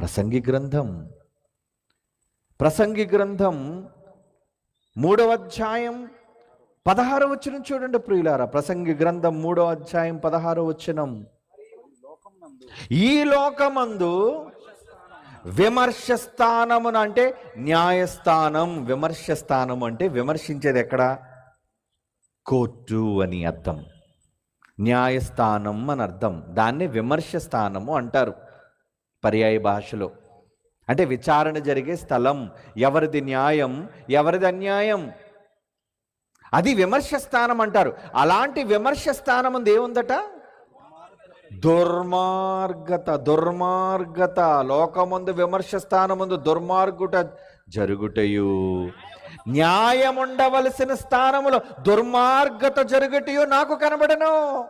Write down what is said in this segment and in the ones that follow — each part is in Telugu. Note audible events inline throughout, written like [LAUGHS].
ప్రసంగి గ్రంథం. ప్రసంగి గ్రంథం మూడవ అధ్యాయం పదహారో వచనం చూడండి ప్రియులారా. ప్రసంగి గ్రంథం మూడో అధ్యాయం పదహారో వచనం. ఈ లోకమందు విమర్శ స్థానమున అంటే న్యాయస్థానం. విమర్శ స్థానం అంటే విమర్శించేది ఎక్కడ? కోర్టు అని అర్థం. న్యాయస్థానం అని అర్థం. దాన్ని విమర్శ స్థానము అంటారు. పర్యాయ భాషలో. అంటే విచారణ జరిగే స్థలం ఎవరిది న్యాయం ఎవరిది అన్యాయం? అది విమర్శ స్థానం అంటారు. అలాంటి విమర్శ స్థానం ఉంది ఏముందట? దుర్మార్గత దుర్మార్గత. లోకముందు విమర్శ స్థానముందు దుర్మార్గుట జరుగుటయు. న్యాయం ఉండవలసిన స్థానములో దుర్మార్గత జరుగుటయు నాకు కనబడను.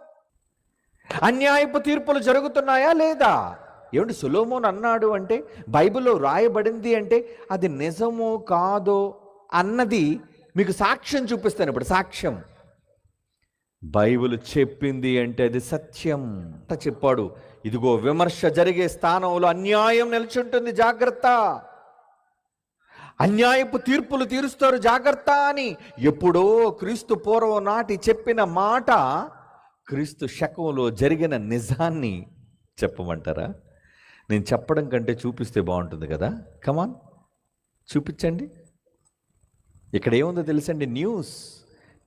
అన్యాయపు తీర్పులు జరుగుతున్నాయా లేదా? ఏమిటి సులోమోన్ అన్నాడు అంటే బైబిల్లో రాయబడింది అంటే అది నిజమో కాదో అన్నది మీకు సాక్ష్యం చూపిస్తాను ఇప్పుడు సాక్ష్యం. బైబిల్ చెప్పింది అంటే అది సత్యం. అంట చెప్పాడు ఇదిగో విమర్శ జరిగే స్థానంలో అన్యాయం నిల్చుంటుంది జాగ్రత్త. అన్యాయపు తీర్పులు తీరుస్తారు జాగ్రత్త అని. ఎప్పుడో క్రీస్తు పూర్వం నాటి చెప్పిన మాట క్రీస్తు శకంలో జరిగిన నిజాన్ని చెప్పమంటారా? నేను చెప్పడం కంటే చూపిస్తే బాగుంటుంది కదా? కమాన్ చూపించండి. ఇక్కడ ఏముందో తెలుసండి? న్యూస్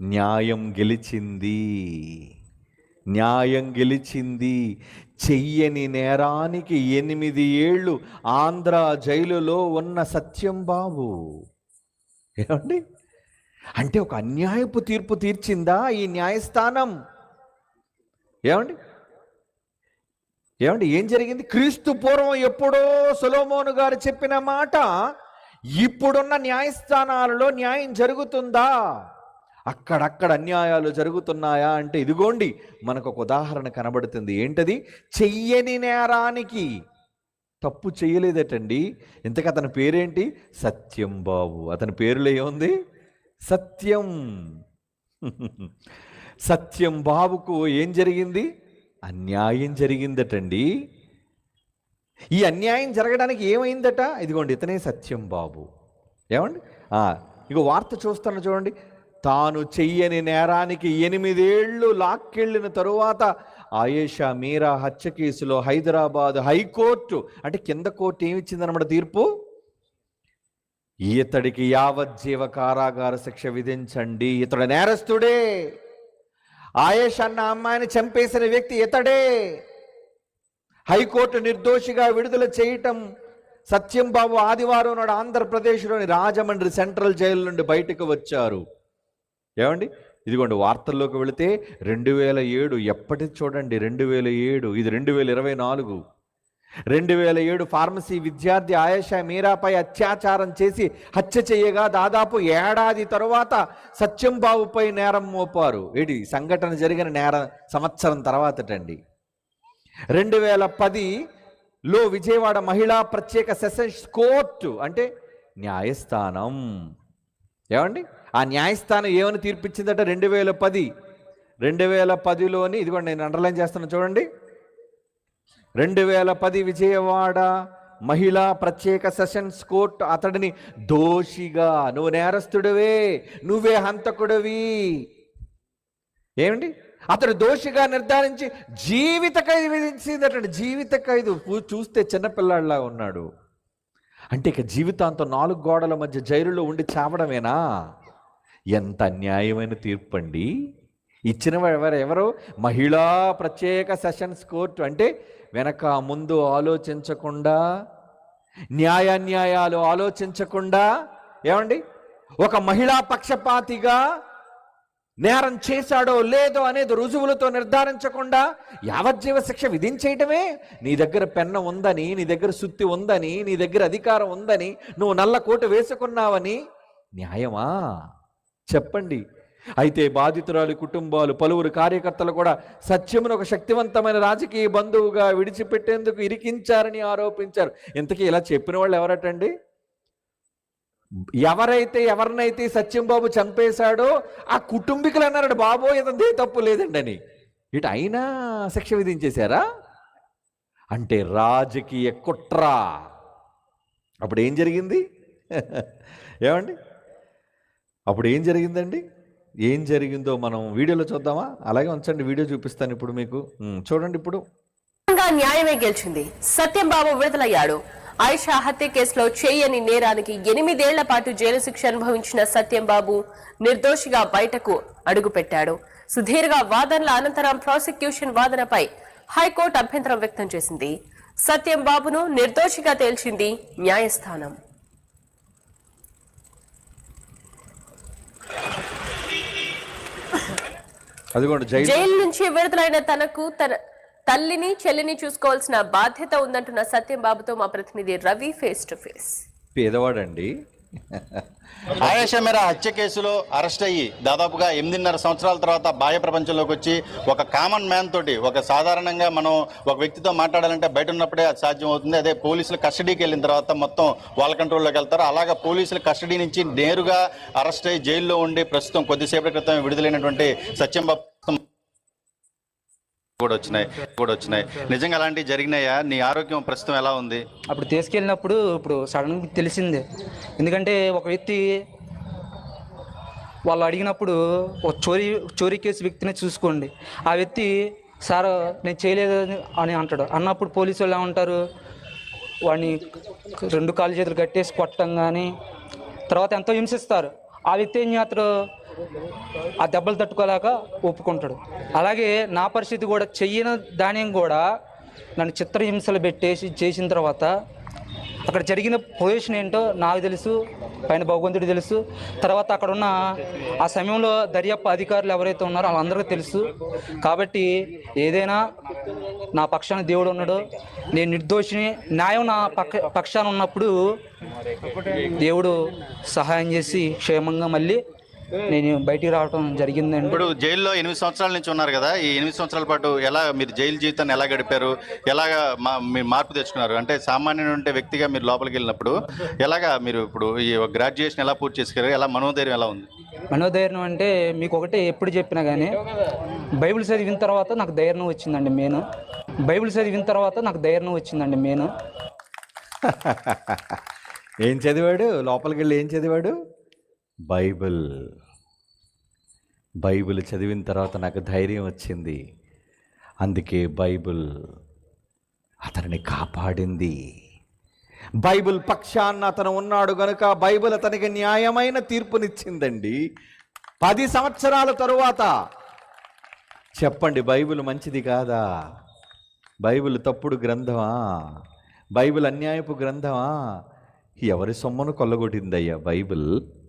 న్యాయం గెలిచింది. న్యాయం గెలిచింది. చెయ్యని నేరానికి ఎనిమిది ఏళ్ళు ఆంధ్ర జైలులో ఉన్న సత్యం బాబు. ఏమండి? అంటే ఒక అన్యాయపు తీర్పు తీర్చిందా ఈ న్యాయస్థానం? ఏమండి? ఏమండి ఏం జరిగింది? క్రీస్తు పూర్వం ఎప్పుడో సొలోమోను గారు చెప్పిన మాట ఇప్పుడున్న న్యాయస్థానాలలో న్యాయం జరుగుతుందా? అక్కడక్కడ అన్యాయాలు జరుగుతున్నాయా అంటే ఇదిగోండి మనకు ఒక ఉదాహరణ కనబడుతుంది. ఏంటది? చెయ్యని నేరానికి. తప్పు చేయలేదటండి ఇంతకు అతని పేరేంటి? సత్యం బాబు. అతని పేరులో ఏముంది? సత్యం. [LAUGHS] సత్యం బాబుకు ఏం జరిగింది? అన్యాయం జరిగిందటండి. ఈ అన్యాయం జరగడానికి ఏమైందట? ఇదిగోండి ఇతనే సత్యం బాబు. ఏమండి? ఇగో ఇక వార్త చూస్తాను చూడండి. తాను చెయ్యని నేరానికి ఎనిమిదేళ్ళు లాక్కెళ్ళిన తరువాత ఆయేషా మీరా హత్య కేసులో హైదరాబాద్ హైకోర్టు అంటే కింద కోర్టు ఏమిచ్చిందనమాట తీర్పు? ఇతడికి యావజ్జీవ కారాగార శిక్ష విధించండి ఇతడు నేరస్తుడే. ఆయేష్ అన్న అమ్మాయిని చంపేసిన వ్యక్తి ఇతడే. హైకోర్టు నిర్దోషిగా విడుదల చేయటం సత్యం బాబు ఆదివారం నాడు ఆంధ్రప్రదేశ్లోని రాజమండ్రి సెంట్రల్ జైలు నుండి బయటకు వచ్చారు. ఏమండి? ఇదిగోండి వార్తల్లోకి వెళితే రెండు వేల ఏడు ఎప్పటి చూడండి? రెండు వేల ఏడు ఇది రెండు వేల ఇరవై నాలుగు. రెండు వేల ఏడు ఫార్మసీ విద్యార్థి ఆయేషా మీరాపై అత్యాచారం చేసి హత్య చేయగా దాదాపు ఏడాది తరువాత సత్యం బాబుపై నేరం మోపారు. ఏడి సంఘటన జరిగిన నేర సంవత్సరం తర్వాతటండి. రెండు వేల పదిలో విజయవాడ మహిళా ప్రత్యేక సెషన్స్ కోర్టు అంటే న్యాయస్థానం. ఏమండి? ఆ న్యాయస్థానం ఏమని తీర్పిచ్చిందట? రెండు వేల పది. రెండు వేల పదిలోని ఇదిగోండి నేను అండర్లైన్ చేస్తున్నాను చూడండి. రెండు వేల పది విజయవాడ మహిళా ప్రత్యేక సెషన్స్ కోర్టు అతడిని దోషిగా. నువ్వు నేరస్తుడివే నువ్వే హంతకుడివి. ఏమండి? అతడు దోషిగా నిర్ధారించి జీవిత ఖైదు విధించింది అతడు. జీవిత ఖైదు చూస్తే చిన్నపిల్లాడిలా ఉన్నాడు. అంటే ఇక జీవితాంతం నాలుగు గోడల మధ్య జైలులో ఉండి చావడమేనా? ఎంత అన్యాయమైన తీర్పు అండి ఇచ్చిన వారు ఎవరు? ఎవరు? మహిళా ప్రత్యేక సెషన్స్ కోర్టు. అంటే వెనక ముందు ఆలోచించకుండా న్యాయాన్యాయాలు ఆలోచించకుండా ఏమండి? ఒక మహిళా పక్షపాతిగా నేరం చేశాడో లేదో అనేది రుజువులతో నిర్ధారించకుండా యావజ్జీవ శిక్ష విధించేయటమే? నీ దగ్గర పెన్న ఉందని నీ దగ్గర సుత్తి ఉందని నీ దగ్గర అధికారం ఉందని నువ్వు నల్ల కోటు వేసుకున్నావని న్యాయమా? చెప్పండి. అయితే బాధితురాలి కుటుంబాలు పలువురు కార్యకర్తలు కూడా సత్యమును ఒక శక్తివంతమైన రాజకీయ బంధువుగా విడిచిపెట్టేందుకు ఇరికించారని ఆరోపించారు. ఇంతకీ ఇలా చెప్పిన వాళ్ళు ఎవరటండి? ఎవరైతే ఎవరినైతే సత్యం బాబు చంపేశాడో ఆ కుటుంబీకులు అన్నారట బాబో ఇదంతే తప్పు లేదండి అని ఇటు అయినా శిక్ష విధించేశారా? అంటే రాజకీయ కుట్ర. అప్పుడు ఏం జరిగింది? [LAUGHS] ఏమండి? అప్పుడు ఏం జరిగిందండి? ఏం జరిగిందో మనం వీడియోలో చూద్దామా? అలాగే ఉంచండి వీడియో చూపిస్తాను ఇప్పుడు మీకు. చూడండి ఇప్పుడు. న్యాయమే గెలిచింది. సత్యం బాబు విడుదలయ్యాడు. ఆయిషా హత్య కేసులో చేయని నేరానికి ఎనిమిదేళ్ళ పాటు జైలు శిక్ష అనుభవించిన సత్యం బాబు నిర్దోషిగా బయటకు అడుగుపెట్టాడు. సుదీర్ఘ వాదనల అనంతరం ప్రాసిక్యూషన్ వాదనపై హైకోర్టు అభ్యంతరం వ్యక్తం చేసింది. సత్యం బాబును నిర్దోషిగా తేల్చింది న్యాయస్థానం. జైలు. నుంచి విడుదలైన తనకు తన తల్లిని చెల్లిని చూసుకోవాల్సిన బాధ్యత ఉందంటున్న సత్యం బాబుతో మా ప్రతినిధి Ravi face to face పేదవాడండి. [LAUGHS] Ayesha Meera హత్య కేసులో అరెస్ట్ అయ్యి దాదాపుగా ఎనిమిదిన్నర సంవత్సరాల తర్వాత బాహ్య ప్రపంచంలోకి వచ్చి ఒక కామన్ మ్యాన్ తోటి ఒక సాధారణంగా మనం ఒక వ్యక్తితో మాట్లాడాలంటే బయట ఉన్నప్పుడే అది సాధ్యం అవుతుంది అదే పోలీసులు కస్టడీకి వెళ్ళిన తర్వాత మొత్తం వాళ్ళ కంట్రోల్లోకి వెళ్తారు. అలాగా పోలీసులు కస్టడీ నుంచి నేరుగా అరెస్ట్ అయ్యి జైల్లో ఉండి ప్రస్తుతం కొద్దిసేపటి క్రితం విడుదలైనటువంటి సత్యంబాబు కూడా వచ్చినాయి కూడా వచ్చినాయి. నిజంగా అలాంటివి జరిగినాయా? నీ ఆరోగ్యం ప్రస్తుతం ఎలా ఉంది? అప్పుడు తీసుకెళ్ళినప్పుడు ఇప్పుడు సడన్గా తెలిసిందే. ఎందుకంటే ఒక వ్యక్తి వాళ్ళు అడిగినప్పుడు ఒక చోరీ చోరీ కేసు వ్యక్తిని చూసుకోండి. ఆ వ్యక్తి సార్ నేను చేయలేదు అని అంటాడు. అన్నప్పుడు పోలీసు వాళ్ళు ఏమంటారు? వాడిని రెండు కాళ్ళు చేతులు కట్టేసి కొట్టడం కానీ తర్వాత ఎంతో హింసిస్తారు. ఆ వ్యక్తి ఏం చేస్తాడు? ఆ దెబ్బలు తట్టుకోలేక ఒప్పుకుంటాడు. అలాగే నా పరిస్థితి కూడా చెయ్యని దానియం కూడా నన్ను చిత్రహింసలు పెట్టేసి చేసిన తర్వాత అక్కడ జరిగిన పొజిషన్ ఏంటో నాకు తెలుసు పైన భగవంతుడు తెలుసు. తర్వాత అక్కడ ఉన్న ఆ సమయంలో దర్యాప్తు అధికారులు ఎవరైతే ఉన్నారో వాళ్ళందరికీ తెలుసు. కాబట్టి ఏదైనా నా పక్షాన దేవుడు ఉన్నాడు నేను నిర్దోషిని న్యాయం నా పక్ష పక్షాన ఉన్నప్పుడు దేవుడు సహాయం చేసి క్షేమంగా మళ్ళీ నేను బయటికి రావడం జరిగిందండి. ఇప్పుడు జైల్లో ఎనిమిది సంవత్సరాల నుంచి ఉన్నారు కదా ఈ ఎనిమిది సంవత్సరాల పాటు ఎలా మీరు జైలు జీవితాన్ని ఎలా గడిపారు? ఎలాగా మా మీరు మార్పు తెచ్చుకున్నారు? అంటే సామాన్యుడు ఉంటే వ్యక్తిగా మీరు లోపలికి వెళ్ళినప్పుడు ఎలాగా మీరు ఇప్పుడు ఈ గ్రాడ్యుయేషన్ ఎలా పూర్తి చేసుకున్నారు? ఎలా మనోధైర్యం ఎలా ఉంది? మనోధైర్యం అంటే మీకు ఒకటే ఎప్పుడు చెప్పినా కానీ బైబిల్ చదివిన తర్వాత నాకు ధైర్యం వచ్చిందండి మెయిన్. బైబిల్ చదివిన తర్వాత నాకు ధైర్యం వచ్చిందండి మెయిన్. [LAUGHS] ఏం చదివాడు? లోపలికి వెళ్ళి ఏం చదివాడు? బైబిల్ బైబిల్ చదివిన తర్వాత నాకు ధైర్యం వచ్చింది. అందుకే బైబిల్ అతనిని కాపాడింది. బైబిల్ పక్షాన్న అతను ఉన్నాడు గనుక బైబిల్ అతనికి న్యాయమైన తీర్పునిచ్చిందండి. పది సంవత్సరాల తరువాత. చెప్పండి బైబిల్ మంచిది కాదా? బైబిల్ తప్పుడు గ్రంథమా? బైబిల్ అన్యాయపు గ్రంథమా? ఎవరి సొమ్మును కొల్లగొట్టిందయ్యా బైబిల్?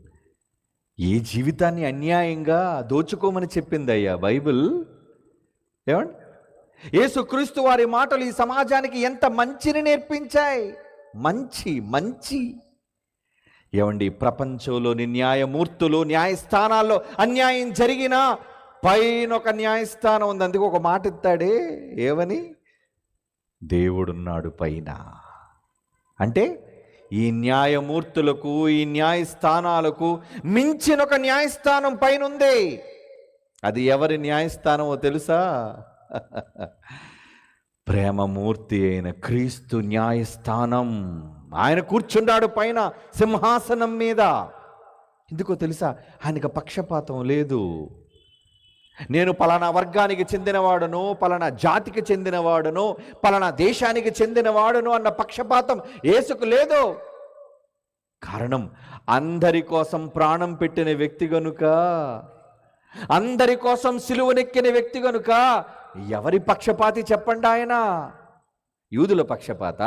ఏ జీవితాన్ని అన్యాయంగా దోచుకోమని చెప్పిందయ్యా బైబిల్. ఏమండి? యేసుక్రీస్తు వారి మాటలు ఈ సమాజానికి ఎంత మంచిని నేర్పించాయి. మంచి మంచి. ఏమండి? ప్రపంచంలోని న్యాయమూర్తులు న్యాయస్థానాల్లో అన్యాయం జరిగినా పైన ఒక న్యాయస్థానం ఉంది. అందుకు ఒక మాట ఇస్తాడే ఏమని? దేవుడున్నాడు పైన. అంటే ఈ న్యాయమూర్తులకు ఈ న్యాయస్థానాలకు మించిన ఒక న్యాయస్థానం పైన ఉంది అది ఎవరి న్యాయస్థానమో తెలుసా? ప్రేమమూర్తి అయిన క్రీస్తు న్యాయస్థానం. ఆయన కూర్చున్నాడు పైన సింహాసనం మీద. ఎందుకో తెలుసా? ఆయనకు పక్షపాతం లేదు. నేను పలానా వర్గానికి చెందినవాడను పలానా జాతికి చెందినవాడను పలానా దేశానికి చెందినవాడను అన్న పక్షపాతం ఏసుకు లేదు. కారణం అందరి కోసం ప్రాణం పెట్టిన వ్యక్తి గనుక అందరి కోసం సిలువనెక్కిన వ్యక్తి గనుక ఎవరి పక్షపాతి చెప్పండి ఆయన? యూదుల పక్షపాత?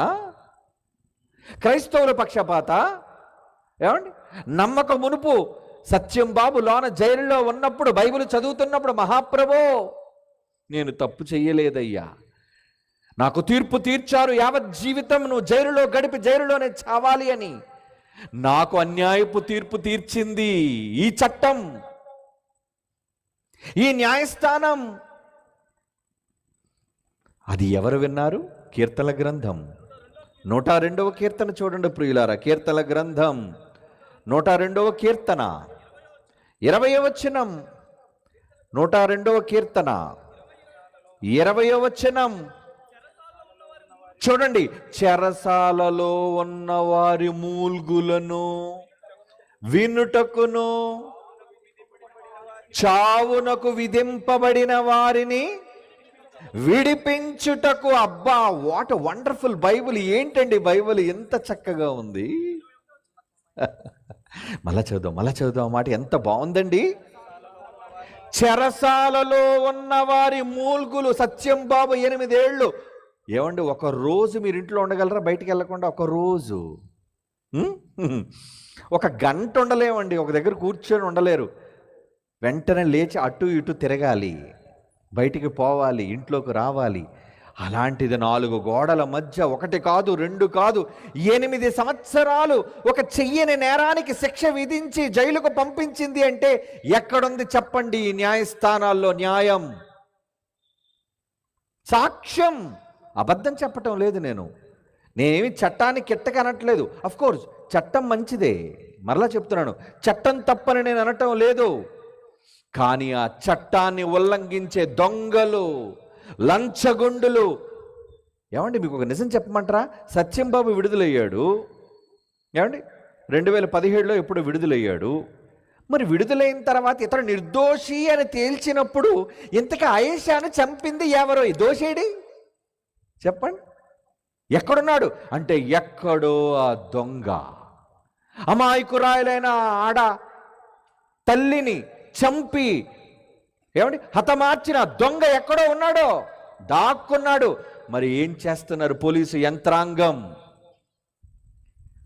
క్రైస్తవుల పక్షపాత? ఏమండి? నమ్మక మునుపు సత్యం బాబు లోన జైలులో ఉన్నప్పుడు బైబిల్ చదువుతున్నప్పుడు మహాప్రభో నేను తప్పు చెయ్యలేదయ్యా. నాకు తీర్పు తీర్చారు యావత్ జీవితం నువ్వు జైలులో గడిపి జైలులోనే చావాలి అని. నాకు అన్యాయపు తీర్పు తీర్చింది ఈ చట్టం. ఈ న్యాయస్థానం. అది ఎవరు విన్నారు? కీర్తన గ్రంథం. నూట రెండవ కీర్తన చూడండి ప్రియులారా కీర్తన గ్రంథం. నూట రెండవ కీర్తన. ఇరవై వచనం నూట రెండవ కీర్తన. ఇరవై వచనం. చూడండి చెరసాలలో ఉన్న వారి మూల్గులను వినుటకును చావునకు విధింపబడిన వారిని విడిపించుటకు. అబ్బా వాట్ వండర్ఫుల్ బైబిల్. ఏంటండి బైబిల్? ఎంత చక్కగా ఉంది. [LAUGHS] మళ్ళా చదుదాం మళ్ళా చదుదాం మాట ఎంత బాగుందండి. చెరసాలలో ఉన్న వారి మూల్గులు సత్యం బాబు ఎనిమిదేళ్ళు. ఏమండి ఒక రోజు మీరు ఇంట్లో ఉండగలరా? బయటికి వెళ్ళకుండా ఒక రోజు. [LAUGHS] ఒక గంట ఉండలేమండి ఒక దగ్గర కూర్చొని ఉండలేరు. వెంటనే లేచి అటు ఇటు తిరగాలి. బయటికి పోవాలి ఇంట్లోకి రావాలి. అలాంటిది నాలుగు గోడల మధ్య ఒకటి కాదు రెండు కాదు ఎనిమిది సంవత్సరాలు ఒక చెయ్యని నేరానికి శిక్ష విధించి జైలుకు పంపించింది అంటే ఎక్కడుంది చెప్పండి ఈ న్యాయస్థానాల్లో న్యాయం? సాక్ష్యం. అబద్ధం చెప్పటం లేదు నేను. నేనేమి చట్టాన్ని కిట్టకనట్లేదు. కోర్స్ చట్టం మంచిదే. మరలా చెప్తున్నాను చట్టం తప్పని నేను అనటం లేదు. కానీ ఆ చట్టాన్ని ఉల్లంఘించే దొంగలు లంచగొండులు. ఏమండి మీకు ఒక నిజం చెప్పమంటారా? సత్యంబాబు విడుదలయ్యాడు. ఏమండి? రెండు వేల పదిహేడులో ఎప్పుడు విడుదలయ్యాడు? మరి విడుదలైన తర్వాత ఇతడు నిర్దోషి అని తేల్చినప్పుడు ఇంతకీ ఆయేషాను చంపింది ఎవరో? ఈ దోషేడి? చెప్పండి. ఎక్కడున్నాడు? అంటే ఎక్కడో ఆ దొంగ. అమాయకురాయలైన ఆడ తల్లిని చంపి ఏమండి? హతమార్చిన దొంగ ఎక్కడో ఉన్నాడో దాక్కున్నాడు. మరి ఏం చేస్తున్నారు పోలీసు యంత్రాంగం?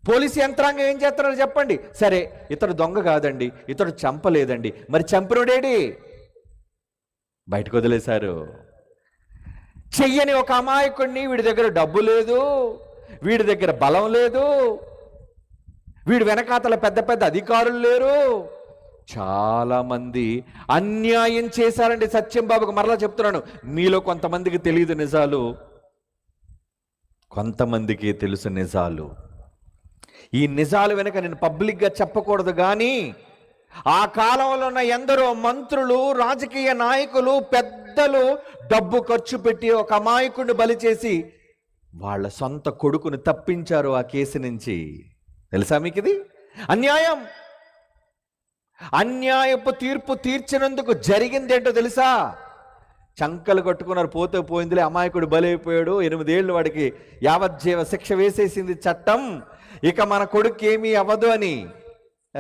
పోలీసు యంత్రాంగం ఏం చేస్తున్నారు చెప్పండి. సరే ఇతడు దొంగ కాదండి ఇతడు చంపలేదండి. మరి చంపినోడేడి? బయటకు వదిలేశారు. చెయ్యని ఒక అమాయకుడిని వీడి దగ్గర డబ్బు లేదు వీడి దగ్గర బలం లేదు వీడి వెనకాతల పెద్ద పెద్ద అధికారులు లేరు. చాలా మంది అన్యాయం చేశారండి సత్యం బాబుకు. మరలా చెప్తున్నాను మీలో కొంతమందికి తెలియదు నిజాలు. కొంతమందికి తెలుసు నిజాలు. ఈ నిజాలు వెనుక నేను పబ్లిక్గా చెప్పకూడదు కానీ ఆ కాలంలో ఉన్న ఎందరో మంత్రులు రాజకీయ నాయకులు పెద్దలు డబ్బు ఖర్చు పెట్టి ఒక అమాయకుడిని బలి చేసి వాళ్ళ సొంత కొడుకుని తప్పించారు ఆ కేసు నుంచి. తెలుసా మీకు ఇది అన్యాయం. అన్యాయపు తీర్పు తీర్చినందుకు జరిగింది ఏంటో తెలుసా? చంకలు కట్టుకున్నారు పోతే పోయిందిలే అమాయకుడు బలైపోయాడు. ఎనిమిదేళ్ళు వాడికి యావజ్జీవ శిక్ష వేసేసింది చట్టం. ఇక మన కొడుకు ఏమీ అవ్వదు అని. [LAUGHS]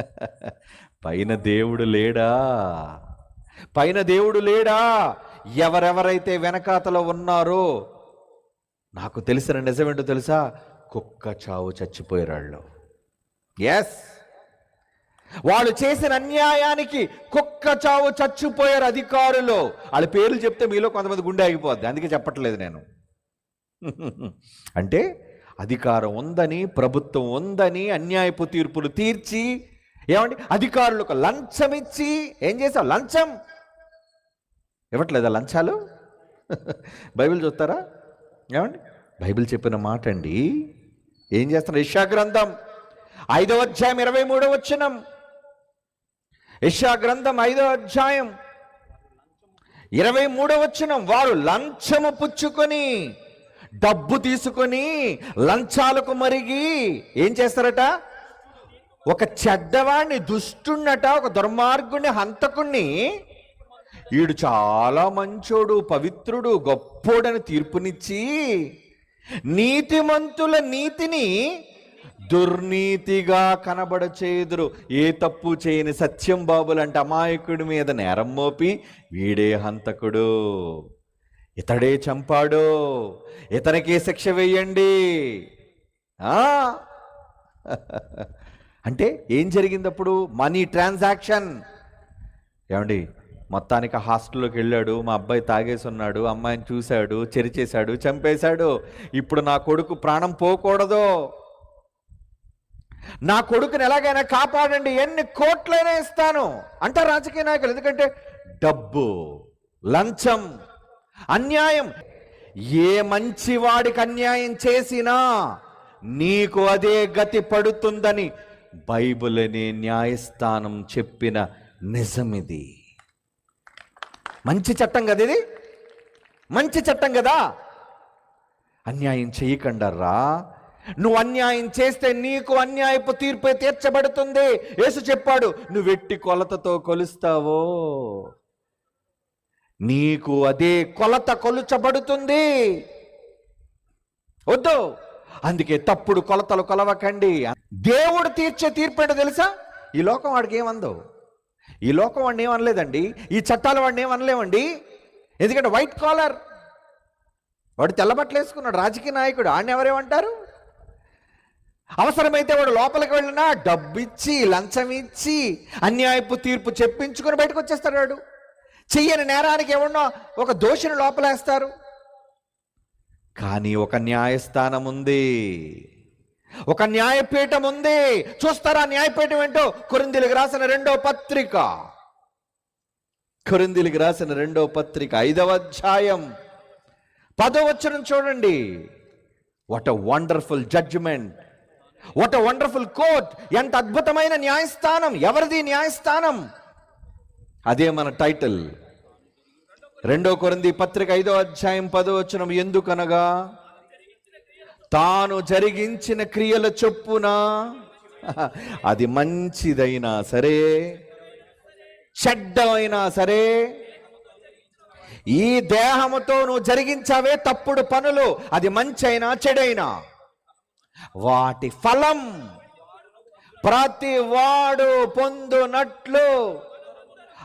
పైన దేవుడు లేడా? పైన దేవుడు లేడా? ఎవరెవరైతే వెనకాతలో ఉన్నారో నాకు తెలిసిన నిజమేంటో తెలుసా? కుక్క చావు చచ్చిపోయేరాళ్ళు. ఎస్ వాళ్ళు చేసిన అన్యాయానికి కుక్క చావు చచ్చిపోయారు అధికారులు. వాళ్ళ పేర్లు చెప్తే మీలో కొంతమంది గుండె ఆగిపోద్ది. అందుకే చెప్పట్లేదు నేను. అంటే అధికారం ఉందని ప్రభుత్వం ఉందని అన్యాయపు తీర్పులు తీర్చి ఏమండి? అధికారులకు లంచం ఇచ్చి ఏం చేసావు లంచం? ఇవ్వట్లేదా లంచాలు? బైబిల్ చూస్తారా? ఏమండి? బైబిల్ చెప్పిన మాట అండి. ఏం చేస్తున్నారు? ఇషా గ్రంథం ఐదో అధ్యాయం ఇరవై మూడో వచ్చినాం యశా గ్రంథం ఐదో అధ్యాయం ఇరవై మూడో వారు లంచము పుచ్చుకొని డబ్బు తీసుకొని లంచాలకు మరిగి ఏం చేస్తారట? ఒక చెడ్డవాడిని దుష్టున్నట ఒక దుర్మార్గుని హంతకుణ్ణి వీడు చాలా మంచోడు పవిత్రుడు గొప్పోడని తీర్పునిచ్చి నీతిమంతుల నీతిని దుర్నీతిగా కనబడచేదురు. ఏ తప్పు చేయని సత్యం బాబులంటే అమాయకుడి మీద నేరం మోపి వీడే హంతకుడు. ఇతడే చంపాడు. ఇతనికే శిక్ష వేయండి. ఆ? అంటే ఏం జరిగింది అప్పుడు మనీ ట్రాన్సాక్షన్. ఏమండి? మొత్తానికి హాస్టల్లోకి వెళ్ళాడు. మా అబ్బాయి తాగేసి ఉన్నాడు. అమ్మాయిని చూశాడు. చెరిచేశాడు. చంపేశాడు. ఇప్పుడు నా కొడుకు ప్రాణం పోకూడదు. నా కొడుకుని ఎలాగైనా కాపాడండి ఎన్ని కోట్లైనా ఇస్తాను అంటారు రాజకీయ నాయకులు. ఎందుకంటే డబ్బు లంచం అన్యాయం ఏ మంచివాడికి అన్యాయం చేసినా నీకు అదే గతి పడుతుందని బైబిల్ అనే న్యాయస్థానం చెప్పిన నిజమిది. మంచి చట్టం కదా ఇది? మంచి చట్టం కదా? అన్యాయం చేయకండర్రా నువ్వు అన్యాయం చేస్తే నీకు అన్యాయపు తీర్పు తీర్చబడుతుంది. యేసు చెప్పాడు నువ్వు వెట్టి కొలతతో కొలుస్తావో? నీకు అదే కొలత కొలుచబడుతుంది. వద్దు. అందుకే తప్పుడు కొలతలు కొలవకండి. దేవుడు తీర్చే తీర్పు ఏంటో తెలుసా? ఈ లోకం వాడికి ఏమందో ఈ లోకం వాడిని ఏమనలేదండి ఈ చట్టాలు వాడిని ఏమనలేమండి ఎందుకంటే వైట్ కాలర్. వాడు తెల్లబట్టలు వేసుకున్నాడు రాజకీయ నాయకుడు. ఆయన ఎవరేమంటారు? అవసరమైతే వాడు లోపలికి వెళ్ళినా డబ్బు ఇచ్చి లంచం ఇచ్చి అన్యాయపు తీర్పు చెప్పించుకొని బయటకు వచ్చేస్తాడు వాడు. చెయ్యని నేరానికి ఎవరినో ఒక దోషిని లోపలేస్తారు. కానీ ఒక న్యాయస్థానం ఉంది. ఒక న్యాయపీఠం ఉంది. చూస్తారా న్యాయపీఠం ఏంటో? కొరిందిలికి రాసిన రెండో పత్రిక. కొరిందిలికి రాసిన రెండో పత్రిక ఐదవ అధ్యాయం. పదో వచనం చూడండి. What a wonderful judgement what a wonderful court ఎంత అద్భుతమైన న్యాయస్థానం. ఎవరిది న్యాయస్థానం? అదే మన టైటిల్ రెండో కొరింది పత్రిక ఐదో అధ్యాయం పదో వచనం ఎందుకనగా తాను జరిగించిన క్రియల చొప్పున అది మంచిదైనా సరే చెడ్డమైనా సరే ఈ దేహముతో నువ్వు జరిగించావే తప్పుడు పనులు. అది మంచైనా చెడైనా? వాటి ఫలం ప్రతి వాడు పొందునట్లు.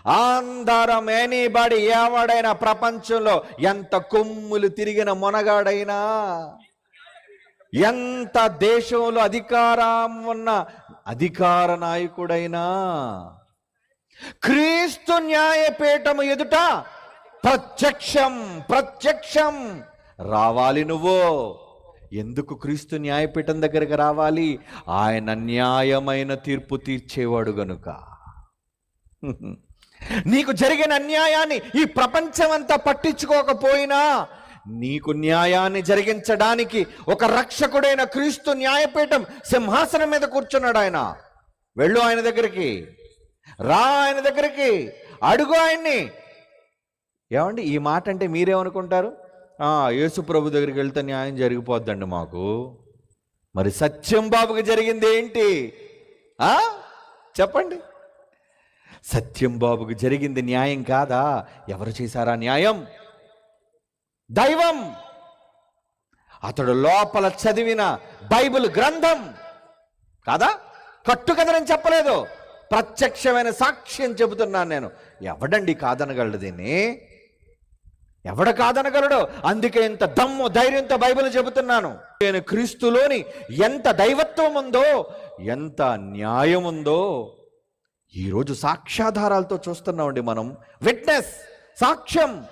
అందరం ఎనీబడి ఎవడైనా ప్రపంచంలో ఎంత కొమ్ములు తిరిగిన మొనగాడైనా ఎంత దేశంలో అధికారం ఉన్న అధికార నాయకుడైనా క్రీస్తు న్యాయపీఠము ఎదుట ప్రత్యక్షం ప్రత్యక్షం రావాలి నువ్వు. ఎందుకు క్రీస్తు న్యాయపీఠం దగ్గరికి రావాలి? ఆయన న్యాయమైన తీర్పు తీర్చేవాడు గనుక. [LAUGHS] నీకు జరిగిన అన్యాయాన్ని ఈ ప్రపంచమంతా పట్టించుకోకపోయినా నీకు న్యాయాన్ని జరిగించడానికి ఒక రక్షకుడైన క్రీస్తు న్యాయపీఠం సింహాసనం మీద కూర్చున్నాడు ఆయన. వెళ్ళు ఆయన దగ్గరికి. రా ఆయన దగ్గరికి. అడుగు ఆయన్ని. ఏమండి ఈ మాట అంటే మీరేమనుకుంటారు? యేసుప్రభు దగ్గరికి వెళ్తే న్యాయం జరిగిపోద్దండి మాకు. మరి సత్యం బాబుకి జరిగింది ఏంటి? ఆ? చెప్పండి. సత్యం బాబుకు జరిగింది న్యాయం కాదా? ఎవరు చేశారా న్యాయం? దైవం. అతడు లోపల చదివిన బైబిల్ గ్రంథం. కాదా? కట్టుకథనని చెప్పలేదు. ప్రత్యక్షమైన సాక్ష్యం చెబుతున్నాను నేను. ఎవడండి కాదనగలడు దీన్ని? ఎవడ కాదనగలడు? అందుకే ఇంత దమ్ము ధైర్యంతో బైబిల్ చెబుతున్నాను. నేను క్రీస్తులోని ఎంత దైవత్వం ఉందో ఎంత న్యాయం ఉందో ఈరోజు సాక్ష్యాధారాలతో చూస్తున్నామండి మనం. విట్నెస్ సాక్ష్యం.